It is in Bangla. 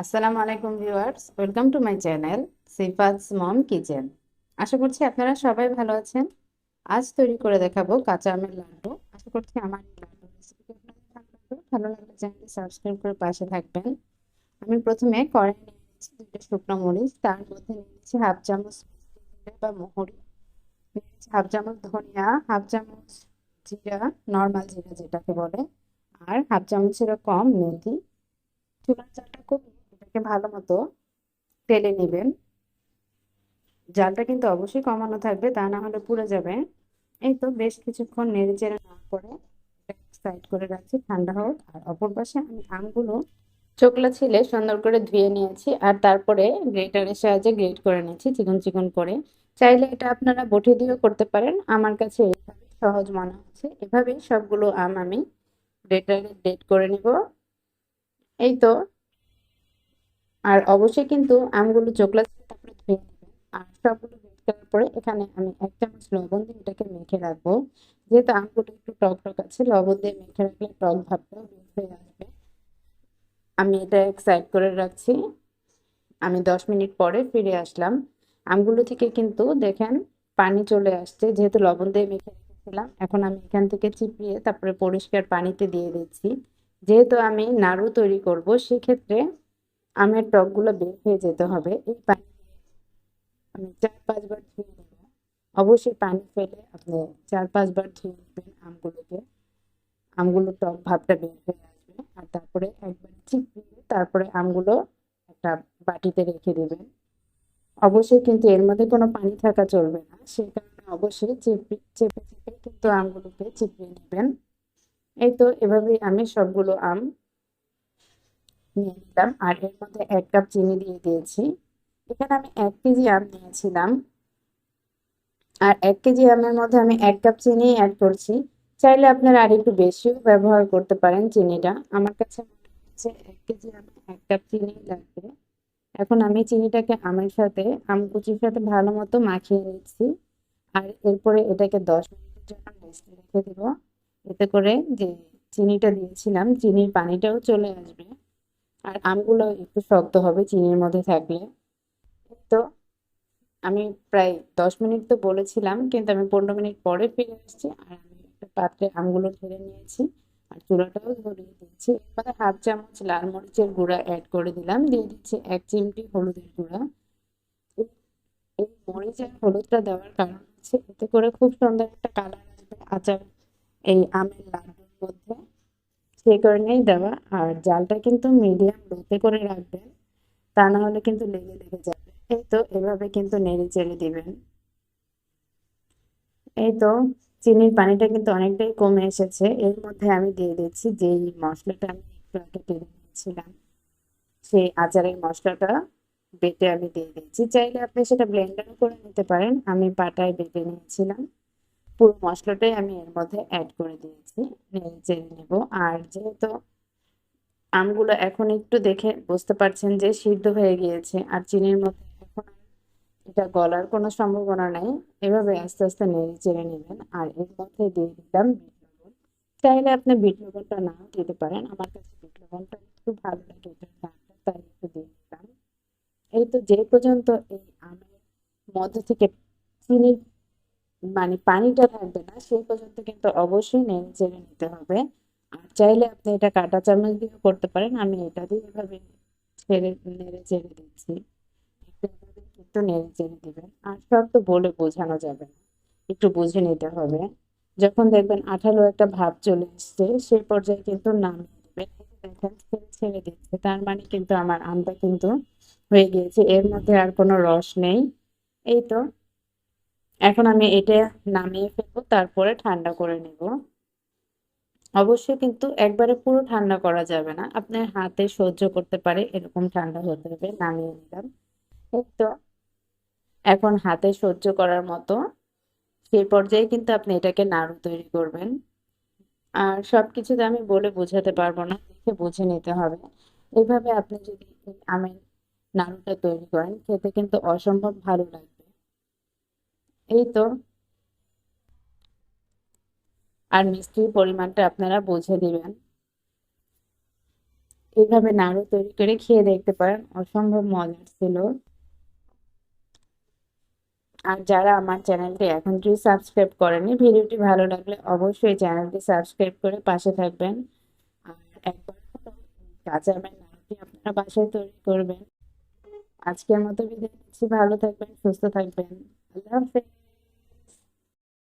আসসালামু আলাইকুম viewers, welcome to my channel Sifat's mom kitchen. আশা করছি আপনারা সবাই ভালো আছেন। আজ তৈরি করে দেখাবো কাঁচা আমের লাড্ডু। আশা করছি আমার লাড্ডু রেসিপিটি আপনাদের ভালো লাগলে চ্যানেলটি সাবস্ক্রাইব করে পাশে থাকবেন। আমি প্রথমে কড়াই নিয়ে নিচ্ছি দুটো শুকনো মরিচ, তার মধ্যে নিয়ে নিচ্ছি হাফ চামচ বা মোহরি নিয়েছি হাফ চামচ ধনিয়া, হাফ চামচ জিরা নর্মাল জিরা যেটাকে বলে, আর হাফ চামচেরও কম মেথি। জালটা খুব এটাকে ভালো মতো তেলে নেবেন। জালটা কিন্তু অবশ্যই কমানো থাকবে, তা না হলে পুড়ে যাবে। এই তো বেশ কিছুক্ষণ নেড়ে চেড়ে না করে সাইড করে রাখছি, ঠান্ডা হোক। আর অপর পাশে আমি আমগুলো চোখলা ছিলে সুন্দর করে ধুয়ে নিয়েছি আর তারপরে গ্রেটারের সাহায্যে গ্রেট করে নিয়েছি চিকন চিকন করে। চাইলে এটা আপনারা বটি দিয়েও করতে পারেন, আমার কাছে এইভাবে সহজ মনে হচ্ছে। এভাবেই সবগুলো আম আমি গ্রেটারে গ্রেট করে নিব। এই তো আর অবশ্যই কিন্তু আমগুলো চোকলা তারপরে ধুয়ে নেবেন আর সবগুলো গ্রেট করার পরে এখানে আমি এক চামচ লবণ দিয়ে এটাকে মেখে রাখব। যেহেতু আমগুলো একটু টক টক আছে, লবণ দিয়ে মেখে রাখলে টক ভাবটাও হয়ে আসবে। আমি এটা এক সাইড করে রাখছি। আমি দশ মিনিট পরে ফিরে আসলাম। আমগুলো থেকে কিন্তু দেখেন পানি চলে আসছে। যেহেতু লবণ দিয়ে মেখে রেখেছিলাম, এখন আমি এখান থেকে চিপিয়ে তারপরে পরিষ্কার পানিতে দিয়ে দিচ্ছি। যেহেতু আমি নাড়ু তৈরি করব, সেক্ষেত্রে আমের টকগুলো বের হয়ে যেতে হবে। এই পানি আমি চার, পাঁচবার ধুয়ে নেব অবশ্যই পানি ফেলে আপনি চার, পাঁচবার ধুয়ে নেবেন আমগুলোকে। আমগুলো টক ভাবটা বের হয়ে আসবে। আর তারপরে একবার চিপিয়ে তারপরে আমগুলো একটা বাটিতে রেখে দেবেন। অবশ্যই কিন্তু এর মধ্যে কোনো পানি থাকা চলবে না। সেই কারণে অবশ্যই চেপে চেপে চেপে কিন্তু আমগুলোকে চিপিয়ে নেবেন। এই তো এভাবেই আমি সবগুলো আম নিয়ে নিলাম। আর এর মধ্যে এক কাপ চিনি দিয়ে দিয়েছি। এখানে আমি এক কেজি আম নিয়েছিলাম। আর এক কেজি আমের মধ্যে আমি এক কাপ চিনি অ্যাড করছি। চাইলে আপনারা আর একটু বেশিও ব্যবহার করতে পারেন চিনিটা। আমার কাছে এক কেজি আমে, এক কাপ চিনি লাগবে। এখন আমি চিনিটাকে আমের সাথে, আম কুচির সাথে ভালো মতো মাখিয়ে নিচ্ছি। আর এরপরে এটাকে দশ মিনিটের জন্য রেস্টে রেখে দেবো। এতে করে যে চিনিটা দিয়েছিলাম, চিনির পানিটাও চলে আসবে। আর আমগুলো একটু শক্ত হবে চিনির মধ্যে থাকলে। তো আমি প্রায় দশ মিনিট তো বলেছিলাম, কিন্তু আমি পনেরো মিনিট পরে ফিরে আসছি আর আমি একটা পাত্রে আমগুলো ঢেলে নিয়েছি আর চুলাটাও ধরিয়ে দিয়েছি। এরপরে হাফ চামচ লাল মরিচের গুঁড়া অ্যাড করে দিলাম, দিয়ে দিচ্ছি এক চিমটি হলুদের গুঁড়া। এই মরিচ আর হলুদটা দেওয়ার কারণ হচ্ছে এতে করে খুব সুন্দর একটা কালার আসবে আচার এই আমের লাড্ডুর মধ্যে। সেই কারণেই দেওয়া। আর জালটা কিন্তু মিডিয়াম লোতে করে রাখবেন, তা না হলে কিন্তু লেগে লেগে যাবে। এই তো, এভাবে কিন্তু নেড়ে চেড়ে দিবেন। এই তো, চিনির পানিটা কিন্তু অনেকটাই কমে এসেছে। এর মধ্যে আমি দিয়ে দিচ্ছি যেই মশলাটা আমি একটু আগে টেনে নিয়েছিলাম সেই আচারের মশলাটা বেটে আমি দিয়ে দিচ্ছি। চাইলে আপনি সেটা ব্লেন্ডারও করে নিতে পারেন। আমি পাটায় বেটে নিয়েছিলাম। পুরো মশলাটাই আমি এর মধ্যে অ্যাড করে দিয়েছি। নেড়ে চেড়ে নেব। আর যেহেতু আমগুলো এখন একটু দেখে বুঝতে পারছেন যে সিদ্ধ হয়ে গিয়েছে আর চিনির মধ্যে এটা গলার কোনো সম্ভাবনা নেই, এভাবে আস্তে আস্তে নেড়ে চেড়ে নেবেন। আর এর মধ্যে দিয়ে দিলাম বিট লবণ। চাইলে আপনি বিট লবণটা নাও দিতে পারেন। আমার কাছে বিট লবণটা একটু ভালো লাগে তাই একটু দিয়ে দিলাম। এই তো যে পর্যন্ত এই আমের মধ্যে থেকে চিনির মানে পানিটা থাকবে না, সেই পর্যন্ত কিন্তু অবশ্যই নেড়ে চেড়ে নিতে হবে। আর চাইলে আপনি এটা কাঁটা চামচ দিয়েও করতে পারেন, আমি এটা দিয়ে এভাবে ছেড়ে, নেড়ে চেড়ে দিচ্ছি। একটু নেড়ে চেড়ে দেবেন, আর সব তো বলে বোঝানো যাবে না, একটু বুঝে নিতে হবে। যখন দেখবেন আঠালো একটা ভাব চলে এসছে সেই পর্যায়ে কিন্তু নামিয়ে দেবেন। দেখেন, ছেড়ে ছেড়ে দিচ্ছে, তার মানে কিন্তু আমার আমটা কিন্তু হয়ে গিয়েছে, এর মধ্যে আর কোনো রস নেই। এই তো এখন আমি এটা নামিয়ে ফেলব, তারপরে ঠান্ডা করে নেব। অবশ্যই কিন্তু একবারে পুরো ঠান্ডা করা যাবে না। আপনার হাতে সহ্য করতে পারে, এরকম ঠান্ডা হতে হবে, নামিয়ে নিলাম। তো, এখন হাতে সহ্য করার মতো সেই পর্যায়ে কিন্তু আপনি এটাকে নাড়ু তৈরি করবেন। আর সব কিছুতে আমি বলে বোঝাতে পারব না, দেখে বুঝে নিতে হবে। এইভাবে আপনি যদি আমের নাড়ুটা তৈরি করেন, খেতে কিন্তু অসম্ভব ভালো লাগবে এই তো আর মিষ্টির পরিমাণটা আপনারা বুঝে দিবেন এইভাবে নাড়ু তৈরি করে খেয়ে দেখতে পারেন, অসম্ভব মজার ছিল। আর যারা আমার চ্যানেলটি এখন যদি সাবস্ক্রাইব করেনি ভিডিওটি ভালো লাগলে অবশ্যই চ্যানেলটি সাবস্ক্রাইব করে পাশে থাকবেন। আর একবার কাঁচা আমের নাড়ুটি আপনারা বাসায় তৈরি করবেন। আজকের মতো বিদায় নিচ্ছি, ভালো থাকবেন, সুস্থ থাকবেন। আল্লাহ হাফেজ।